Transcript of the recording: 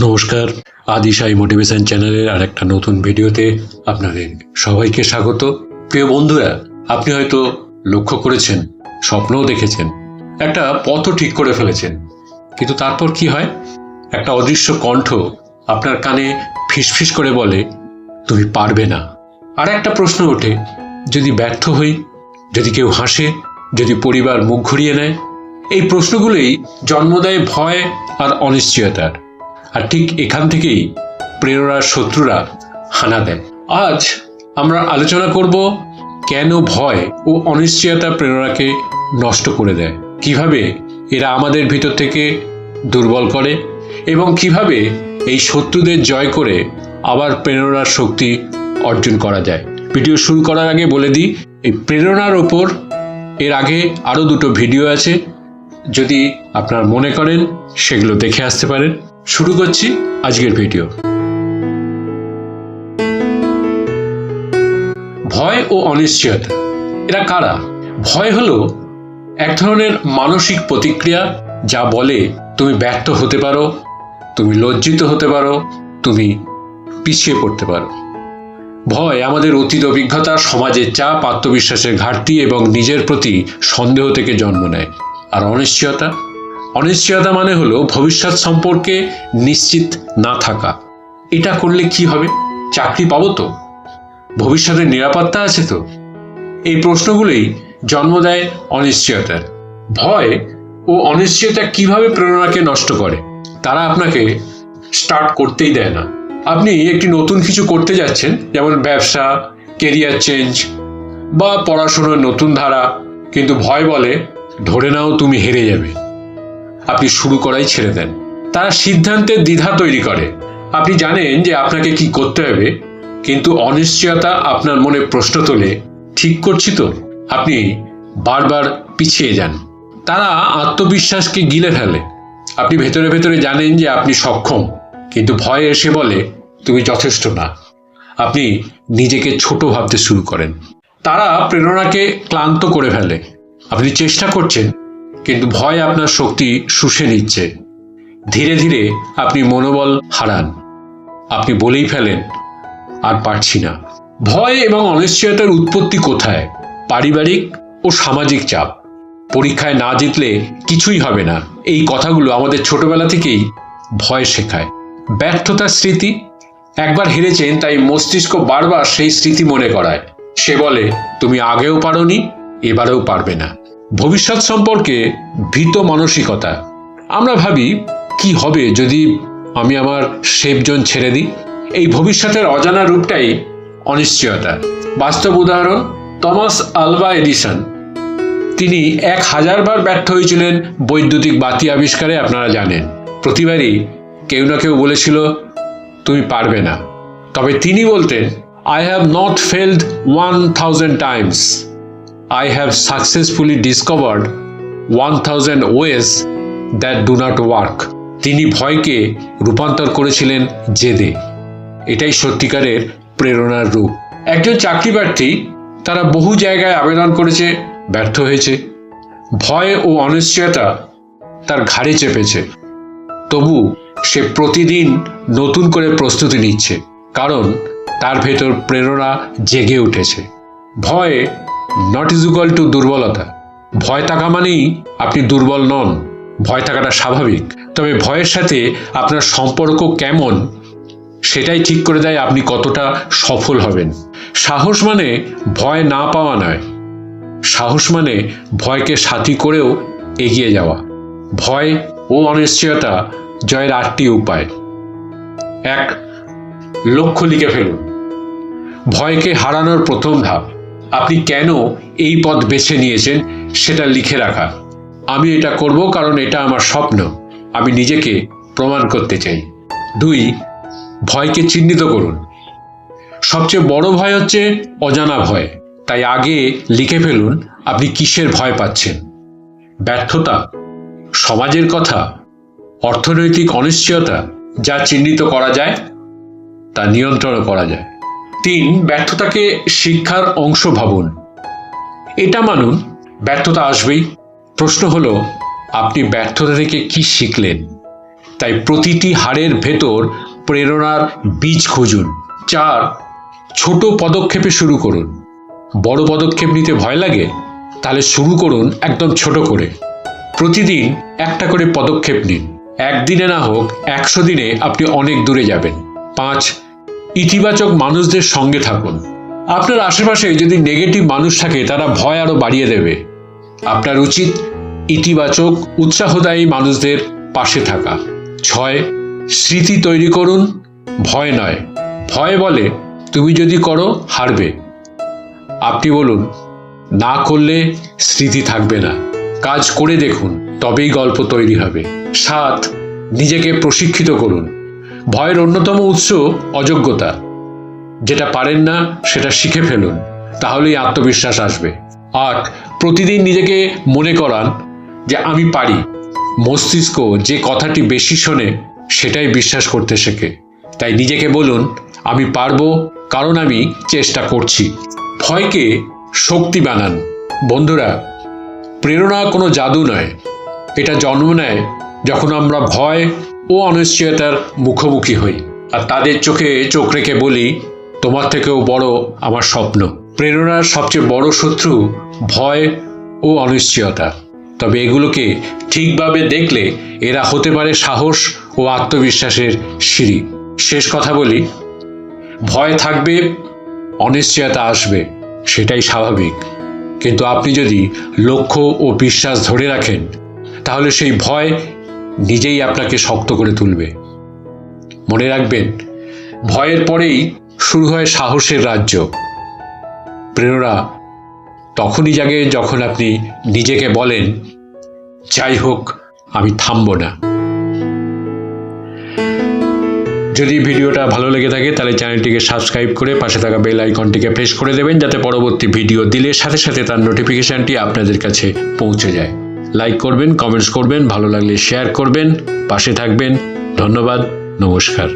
নমস্কার। আদিশাই মোটিভেশন চ্যানেলের আর একটা নতুন ভিডিওতে আপনাদের সবাইকে স্বাগত। প্রিয় বন্ধুরা, আপনি হয়তো লক্ষ্য করেছেন, স্বপ্নও দেখেছেন, একটা পথও ঠিক করে ফেলেছেন। কিন্তু তারপর কি হয়? একটা অদৃশ্য কণ্ঠ আপনার কানে ফিসফিস করে বলে, তুমি পারবে না। আর একটা প্রশ্ন ওঠে, যদি ব্যর্থ হই, যদি কেউ হাসে, যদি পরিবার মুখ ঘুরিয়ে নেয়? এই প্রশ্নগুলোই জন্ম দেয় ভয় আর অনিশ্চয়তার। আর ঠিক এখান থেকেই প্রেরণার শত্রুরা হানা দেয়। আজ আমরা আলোচনা করব কেন ভয় ও অনিশ্চয়তা প্রেরণাকে নষ্ট করে দেয়। কীভাবে এরা আমাদের ভিতর থেকে দুর্বল করে এবং কীভাবে এই শত্রুদের জয় করে আবার প্রেরণার শক্তি অর্জন করা যায়। ভিডিও শুরু করার আগে বলে দিই, এই প্রেরণার ওপর এর আগে আরও দুটো ভিডিও আছে। যদি আপনার মনে করেন, সেগুলো দেখে আসতে পারেন। শুরু করছি আজকের ভিডিও। ভয় ও অনিশ্চয়তা, এরা কারা? ভয় হলো এক ধরনের মানসিক প্রতিক্রিয়া যা বলে তুমি ব্যর্থ হতে পারো, তুমি লজ্জিত হতে পারো, তুমি পিছিয়ে পড়তে পারো। ভয় আমাদের অতীত অভিজ্ঞতা, সমাজের চাপ, আত্মবিশ্বাসের ঘাটতি এবং নিজের প্রতি সন্দেহ থেকে জন্ম নেয়। আর অনিশ্চয়তা? অনিশ্চয়তা মানে হলো ভবিষ্যৎ সম্পর্কে নিশ্চিত না থাকা। এটা করলে কি হবে? চাকরি পাবো তো? ভবিষ্যতের নিরাপত্তা আছে তো? এই প্রশ্নগুলোই জন্ম দেয় অনিশ্চয়তার। ভয় ও অনিশ্চয়তা কীভাবে প্রেরণাকে নষ্ট করে? তারা আপনাকে স্টার্ট করতেই দেয় না। আপনি একটি নতুন কিছু করতে যাচ্ছেন, যেমন ব্যবসা কেরিয়ার চেঞ্জ বা পড়াশোনার নতুন ধারা, কিন্তু ভয় বলে, ধরে নাও তুমি হেরে যাবে। আপনি শুরু করাই ছেড়ে দেন। তারা সিদ্ধান্তের দ্বিধা তৈরি করে। আপনি জানেন যে আপনাকে কি করতে হবে, কিন্তু অনিশ্চয়তা আপনার মনে প্রশ্ন তোলে, ঠিক করছি তো। আপনি বারবার পিছিয়ে যান। তারা আত্মবিশ্বাসকে গিলে ফেলে। আপনি ভেতরে ভেতরে জানেন যে আপনি সক্ষম, কিন্তু ভয় এসে বলে, তুমি যথেষ্ট না। আপনি নিজেকে ছোট ভাবতে শুরু করেন। তারা প্রেরণাকে ক্লান্ত করে ফেলে। আপনি চেষ্টা করছেন কিন্তু ভয় আপনার শক্তি শুষে নিচ্ছে। ধীরে ধীরে আপনি মনোবল হারান। আপনি বলেই ফেলেন, আর পারছি না। ভয় এবং অনিশ্চয়তার উৎপত্তি কোথায়? পারিবারিক ও সামাজিক চাপ। পরীক্ষায় না জিতলে কিছুই হবে না। এই কথাগুলো আমাদের ছোটবেলা থেকেই ভয় শেখায়। ব্যর্থতার স্মৃতি? একবার হেরেছেন, তাই মস্তিষ্ক বারবার সেই স্মৃতি মনে করায়। সে বলে, তুমি আগেও পারোনি, এবারেও পারবে না। ভবিষ্যৎ সম্পর্কে ভীত মানসিকতা। আমরা ভাবি, কি হবে যদি আমি আমার সেফ জোন ছেড়ে দিই? এই ভবিষ্যতের অজানা রূপটাই অনিশ্চয়তা। বাস্তব উদাহরণ টমাস আলবা এডিসন। তিনি এক হাজারবার ব্যর্থ হয়েছিলেন বৈদ্যুতিক বাতি আবিষ্কারে, আপনারা জানেন। প্রতিবারই কেউ না কেউ বলেছিল, তুমি পারবে না। তবে তিনি বলতেন I have not failed one thousand times I have successfully discovered 1000 ways that do not work. তিনি ভয়কে রূপান্তর করেছিলেন জেদে। এটাই সত্যিকারের প্রেরণার রূপ। একজন চাকরি প্রার্থী তারা বহু জায়গায় আবেদন করেছে, ব্যর্থ হয়েছে। ভয় ও অনিশ্চয়তা তার ঘাড়ে চেপেছে। তবু সে প্রতিদিন নতুন করে প্রস্তুতি নিচ্ছে, কারণ তার ভেতর প্রেরণা জেগে উঠেছে। ভয় নট ইজ ইকুয়াল টু দুর্বলতা। ভয় থাকা মানেই আপনি দুর্বল নন। ভয় থাকাটা স্বাভাবিক। তবে ভয়ের সাথে আপনার সম্পর্ক কেমন, সেটাই ঠিক করে দেয় আপনি কতটা সফল হবেন। সাহস মানে ভয় না পাওয়া নয়। সাহস মানে ভয়কে সাথী করেও এগিয়ে যাওয়া। ভয় ও অনিশ্চয়তা জয়ের আটটি উপায়। এক, লক্ষ্য লিখে ফেলুন। ভয়কে হারানোর প্রথম ধাপ। আপনি কেন এই পথ বেছে নিয়েছেন সেটা লিখে রাখা। আমি এটা করব কারণ এটা আমার স্বপ্ন। আমি নিজেকে প্রমাণ করতে চাই। দুই, ভয়কে চিহ্নিত করুন। সবচেয়ে বড় ভয় হচ্ছে অজানা ভয়। তাই আগে লিখে ফেলুন আপনি কিসের ভয় পাচ্ছেন। ব্যর্থতা, সমাজের কথা, অর্থনৈতিক অনিশ্চয়তা যা চিহ্নিত করা যায়, তা নিয়ন্ত্রণ করা যায়। তিন, ব্যর্থতাকে শিক্ষার অংশ ভাবুন। এটা মানুন, ব্যর্থতা আসবেই। প্রশ্ন হলো, আপনি ব্যর্থতা থেকে কি শিখলেন? তাই প্রতিটি হাড়ের ভেতর প্রেরণার বীজ খুঁজুন। চার, ছোট পদক্ষেপে শুরু করুন। বড় পদক্ষেপ নিতে ভয় লাগে, তাহলে শুরু করুন একদম ছোট করে। প্রতিদিন একটা করে পদক্ষেপ নিন। একদিনে না হোক, একশো দিনে আপনি অনেক দূরে যাবেন। পাঁচ ইতিবাচক মানুষদের সঙ্গে থাকুন। আপনার আশেপাশে যদি নেগেটিভ মানুষ থাকে, তারা ভয় আরও বাড়িয়ে দেবে। আপনার উচিত ইতিবাচক, উৎসাহদায়ী মানুষদের পাশে থাকা। ছয়, স্মৃতি তৈরি করুন। ভয় নয়। ভয় বলে তুমি যদি করো, হারবে। আপনি বলুন, না করলে স্মৃতি থাকবে না। কাজ করে দেখুন, তবেই গল্প তৈরি হবে। সাত, নিজেকে প্রশিক্ষিত করুন। ভয়ের অন্যতম উৎস অযোগ্যতা। যেটা পারেন না, সেটা শিখে ফেলুন, তাহলেই আত্মবিশ্বাস আসবে। আট প্রতিদিন নিজেকে মনে করান যে আমি পারি। মস্তিষ্ক যে কথাটি বেশি শোনে, সেটাই বিশ্বাস করতে শেখে। তাই নিজেকে বলুন, আমি পারব, কারণ আমি চেষ্টা করছি। ভয়কে শক্তি বানান। বন্ধুরা, প্রেরণা কোনো জাদু নয়। এটা জন্ম নেয় যখন আমরা ভয় ও অনিশ্চয়তার মুখোমুখি হই। আর তাদের চোখে চোখ রেখে বলি, তোমার থেকেও বড় আমার স্বপ্ন। প্রেরণার সবচেয়ে বড় শত্রু ভয় ও অনিশ্চয়তা। তবে এগুলোকে ঠিকভাবে দেখলে এরা হতে পারে সাহস ও আত্মবিশ্বাসের সিঁড়ি। শেষ কথা বলি, ভয় থাকবে, অনিশ্চয়তা আসবে, সেটাই স্বাভাবিক। কিন্তু আপনি যদি লক্ষ্য ও বিশ্বাস ধরে রাখেন, তাহলে সেই ভয় নিজেই আপনাকে শক্ত করে তুলবে। মনে রাখবেন, ভয়ের পরেই শুরু হয় সাহসের রাজ্য। প্রেরণা তখনই জাগে যখন আপনি নিজেকে বলেন, যাই হোক, আমি থামব না। যদি ভিডিওটা ভালো লেগে থাকে, তাহলে চ্যানেলটিকে সাবস্ক্রাইব করে পাশে থাকা বেল আইকনটিকে প্রেস করে দেবেন, যাতে পরবর্তী ভিডিও দিলে সাথে সাথে তার নোটিফিকেশানটি আপনাদের কাছে পৌঁছে যায়। লাইক করবেন কমেন্টস করবেন ভালো লাগলে শেয়ার করবেন পাশে থাকবেন ধন্যবাদ নমস্কার।